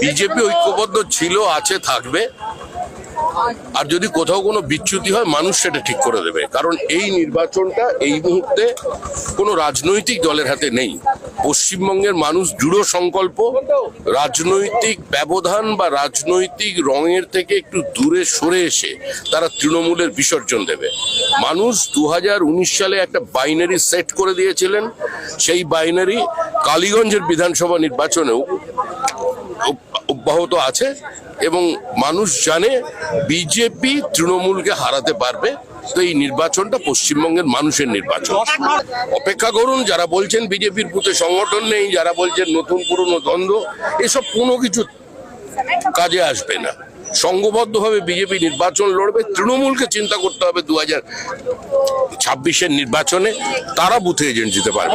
BJP ঐক্যবদ্ধ ছিল, আছে, থাকবে। আর যদি কোথাও কোনো বিচ্যুতি হয়, মানুষ সেটা ঠিক করে দেবে। কারণ এই নির্বাচনটা এই মুহূর্তে কোনো রাজনৈতিক দলের হাতে নেই। পশ্চিমবঙ্গের মানুষ দৃঢ় সংকল্প, রাজনৈতিক ব্যবধান বা রাজনৈতিক রঙের থেকে একটু দূরে সরে এসে তারা তৃণমূলের বিসর্জন দেবে। মানুষ দু হাজার উনিশ সালে একটা বাইনারি সেট করে দিয়েছিলেন। সেই বাইনারি কালীগঞ্জের বিধানসভা নির্বাচনেও অব্যাহত আছে এবং মানুষ জানে বিজেপি তৃণমূলকে হারাতে পারবে। তো এই নির্বাচনটা পশ্চিমবঙ্গের মানুষের নির্বাচন। অপেক্ষা করুন, যারা বলছেন বিজেপির পুতে সংগঠন নেই, যারা বলছেন নতুন পুরনো দ্বন্দ্ব, এসব কোনো কিছু কাজে আসবে না। সংঘবদ্ধভাবে বিজেপি নির্বাচন লড়বে তৃণমূলকে চিন্তা করতে হবে দু হাজার ছাব্বিশের নির্বাচনে তারা বুথে এজেন্ট দিতে বিশেষ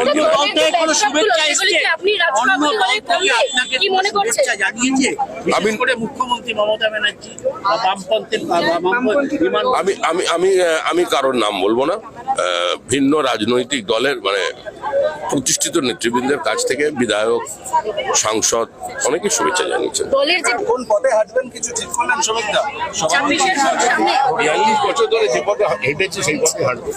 আমি- আমি আমি আমি আমি কারোর নাম বলব না। আহ, ভিন্ন রাজনৈতিক দলের মানে প্রতিষ্ঠিত নেতৃবৃন্দের কাছ থেকে বিধায়ক সাংসদ অনেকে শুভেচ্ছা জানিয়েছেন। কোন পদে হাঁটবেন কিছু ঠিক করলেন বিয়াল্লিশ বছর ধরে যে পদে হেঁটেছি সেই পথে হাঁটবো।